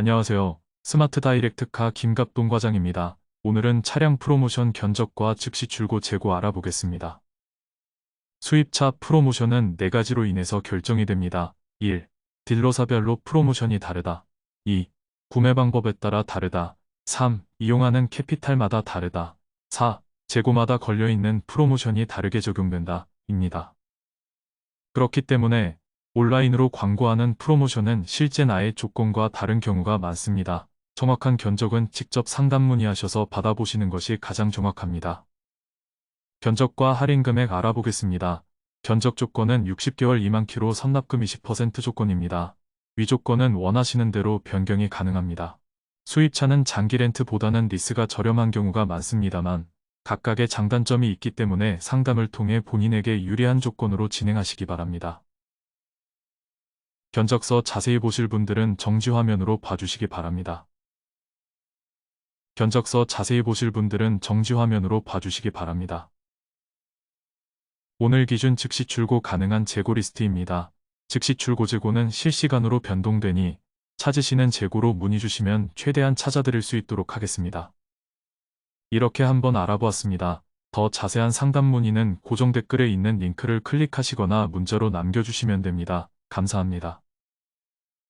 안녕하세요. 스마트 다이렉트카 김갑동 과장입니다. 오늘은 차량 프로모션 견적과 즉시 출고 재고 알아보겠습니다. 수입차 프로모션은 4가지로 인해서 결정이 됩니다. 1. 딜러사별로 프로모션이 다르다. 2. 구매 방법에 따라 다르다. 3. 이용하는 캐피탈마다 다르다. 4. 재고마다 걸려있는 프로모션이 다르게 적용된다. 입니다. 그렇기 때문에 온라인으로 광고하는 프로모션은 실제 나의 조건과 다른 경우가 많습니다. 정확한 견적은 직접 상담 문의하셔서 받아보시는 것이 가장 정확합니다. 견적과 할인 금액 알아보겠습니다. 견적 조건은 60개월 2만 킬로 선납금 20% 조건입니다. 위 조건은 원하시는 대로 변경이 가능합니다. 수입차는 장기 렌트보다는 리스가 저렴한 경우가 많습니다만 각각의 장단점이 있기 때문에 상담을 통해 본인에게 유리한 조건으로 진행하시기 바랍니다. 견적서 자세히 보실 분들은 정지 화면으로 봐주시기 바랍니다. 견적서 자세히 보실 분들은 정지 화면으로 봐주시기 바랍니다. 오늘 기준 즉시 출고 가능한 재고 리스트입니다. 즉시 출고 재고는 실시간으로 변동되니 찾으시는 재고로 문의 주시면 최대한 찾아드릴 수 있도록 하겠습니다. 이렇게 한번 알아보았습니다. 더 자세한 상담 문의는 고정 댓글에 있는 링크를 클릭하시거나 문자로 남겨주시면 됩니다. 감사합니다.